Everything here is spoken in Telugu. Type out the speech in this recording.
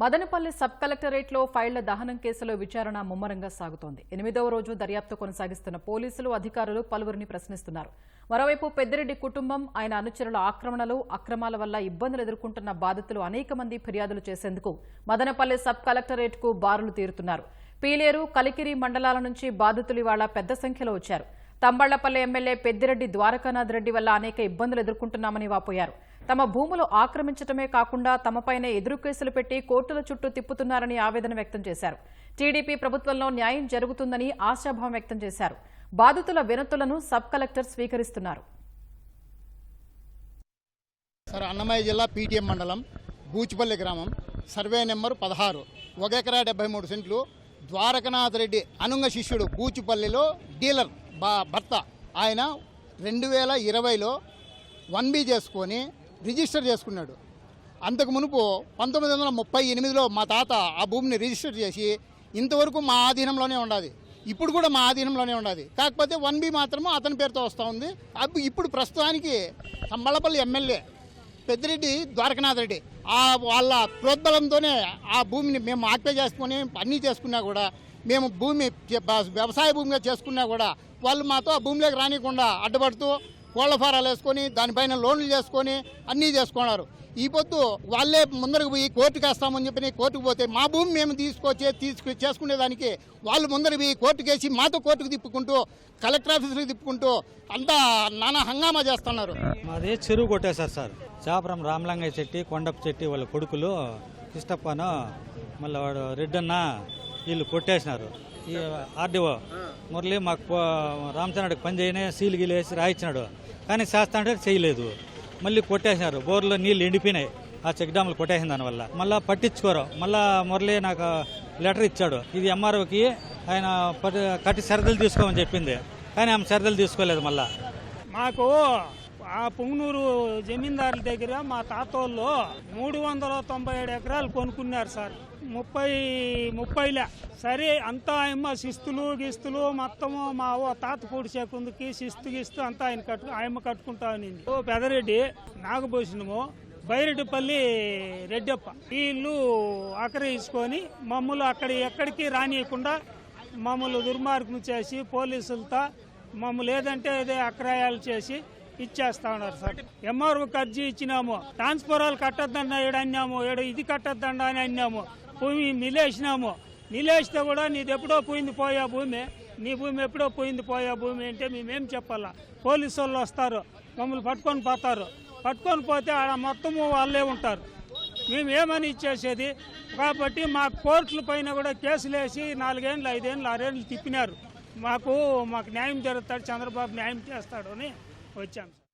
మదనపల్లి సబ్ కలెక్టరేట్లో ఫైళ్ళ దహనం కేసులో విచారణ ముమ్మరంగా సాగుతోంది. ఎనిమిదవ రోజు దర్యాప్తు కొనసాగిస్తున్న పోలీసులు అధికారులు పలువురిని ప్రశ్నిస్తున్నారు. మరోవైపు పెద్దిరెడ్డి కుటుంబం ఆయన అనుచరుల ఆక్రమణలు అక్రమాల వల్ల ఇబ్బందులు ఎదుర్కొంటున్న బాధితులు అనేక మంది ఫిర్యాదులు చేసేందుకు మదనపల్లి సబ్ కలెక్టరేట్కు బారులు తీరుతున్నారు. పీలేరు కలికిరి మండలాల నుంచి బాధితులు ఇవాళ పెద్ద సంఖ్యలో వచ్చారు. తంబళ్ళపల్లి ఎమ్మెల్యే పెద్దిరెడ్డి ద్వారకానాథ్ రెడ్డి వల్ల అనేక ఇబ్బందులు ఎదుర్కొంటున్నామని వాపోయారు. తమ భూములు ఆక్రమించటమే కాకుండా తమపైనే ఎదురు కేసులు పెట్టి కోర్టుల చుట్టూ తిప్పుతున్నారని ఆవేదన వ్యక్తం చేశారు. టీడీపీ ప్రభుత్వంలో న్యాయం జరుగుతుందని ఆశాభావం వ్యక్తం చేశారు. బాధితుల వినతులను సబ్ కలెక్టర్ స్వీకరిస్తున్నారు. సార్ అన్నమయ్య జిల్లా పీటీఎం మండలం బూచిపల్లి గ్రామం. సర్వే నెంబర్ పదహారు. ఒక ఎకరా డెబ్బై మూడు సెంట్లు. ద్వారకనాథ్ రెడ్డి అనుంగ శిష్యుడు బూచిపల్లిలో డీలర్ బా భర్త. ఆయన రెండు వేల ఇరవైలో వన్ బీ చేసుకొని రిజిస్టర్ చేసుకున్నాడు. అంతకు మునుపు పంతొమ్మిది వందల ముప్పై ఎనిమిదిలో మా తాత ఆ భూమిని రిజిస్టర్ చేసి ఇంతవరకు మా ఆధీనంలోనే ఉండాలి ఇప్పుడు కూడా మా ఆధీనంలోనే ఉండాలి కాకపోతే వన్ బి మాత్రము అతని పేరుతో వస్తూ ఉంది. ఇప్పుడు ప్రస్తుతానికి సంబళపల్లి ఎమ్మెల్యే పెద్దిరెడ్డి ద్వారకనాథ్ రెడ్డి వాళ్ళ ప్రోద్బలంతోనే ఆ భూమిని మేము ఆక్పే చేసుకొని అన్నీ చేసుకున్నా కూడా మేము భూమి వ్యవసాయ భూమిగా చేసుకున్నా కూడా వాళ్ళు మాతో ఆ భూమిలోకి రానికుండా అడ్డుపడుతూ కోళ్ళ ఫారాలు వేసుకొని దానిపైన లోన్లు చేసుకొని అన్నీ చేసుకున్నారు. ఈ పొద్దు వాళ్ళే ముందరకు పోయి కోర్టుకు వేస్తామని చెప్పి కోర్టుకు పోతే మా భూమి మేము తీసుకొచ్చే తీసుకు చేసుకునేదానికి వాళ్ళు ముందరకు పోయి కోర్టుకు వేసి మాతో కోర్టుకు తిప్పుకుంటూ కలెక్టర్ ఆఫీసులకు తిప్పుకుంటూ అంతా నానా హంగామా చేస్తున్నారు. మాది చెరువు కొట్టేశారు సార్. చాపరం రామలింగయ్య చెట్టి కొండప్ప చెట్టి వాళ్ళ కొడుకులు కృష్ణప్పను మళ్ళీ వాడు రెడ్డన్న వీళ్ళు కొట్టేసినారు. ఈ ఆర్డీఓ మురళి మాకు రామచంద్రుడికి పని చేయనే సీలు గీలు వేసి రాయించినాడు కానీ చేస్తా అంటే చేయలేదు. మళ్ళీ కొట్టేసినారు. బోర్లో నీళ్ళు ఎండిపోయినాయి. ఆ చెక్ డ్యాములు కొట్టేసిన దానివల్ల మళ్ళీ పట్టించుకోరు. మళ్ళీ మురళి నాకు లెటర్ ఇచ్చాడు. ఇది ఎంఆర్ఓకి ఆయన పట్టి కట్టి సరదలు తీసుకోమని చెప్పింది. కానీ ఆమె సరదలు తీసుకోలేదు మళ్ళీ. మాకు ఆ పుంగనూరు జమీందారుల దగ్గర మా తాతోళ్ళు మూడు వందల తొంభై ఏడు ఎకరాలు కొనుక్కున్నారు సార్. ముప్పై ముప్పైలే. సరే అంతా ఆయమ్మ శిస్తులు గిస్తులు మొత్తము మా తాత పూడి చేకుందుకి శిస్తు గిస్తు అంతా ఆయన కట్టు ఆయమ్మ కట్టుకుంటా ఉన్నింది ఓ పెదరెడ్డి నాగభూషణము బైరెడ్డిపల్లి రెడ్డప్ప. వీళ్ళు ఆక్రయించుకొని మమ్మల్ని అక్కడ ఎక్కడికి రానియకుండా మమ్మల్ని దుర్మార్గం చేసి పోలీసులతో మమ్మల్ని ఏదంటే అదే అక్రయాలు చేసి ఇచ్చేస్తా ఉన్నారు సార్. ఎంఆర్ఓ అర్జీ ఇచ్చినాము. ట్రాన్స్ఫరాలు కట్టద్దండ ఏడు అన్నాము. ఏడు ఇది కట్టద్దండ అని అన్నాము. భూమి నిలేసినాము. నిలేస్తే కూడా నీది ఎప్పుడో పోయింది పోయా భూమి. నీ భూమి ఎప్పుడో పోయింది పోయా భూమి అంటే మేమేం చెప్పాలా? పోలీసు వాళ్ళు వస్తారు. మమ్మల్ని పట్టుకొని పోతారు. పట్టుకొని పోతే ఆడ మొత్తము వాళ్ళే ఉంటారు. మేము ఏమని ఇచ్చేసేది? కాబట్టి మా కోర్టుల పైన కూడా కేసులు వేసి నాలుగేళ్ళు ఐదేళ్ళు ఆరేళ్ళు తిప్పినారు. మాకు మాకు న్యాయం జరుగుతాడు చంద్రబాబు న్యాయం చేస్తాడు అని for champs.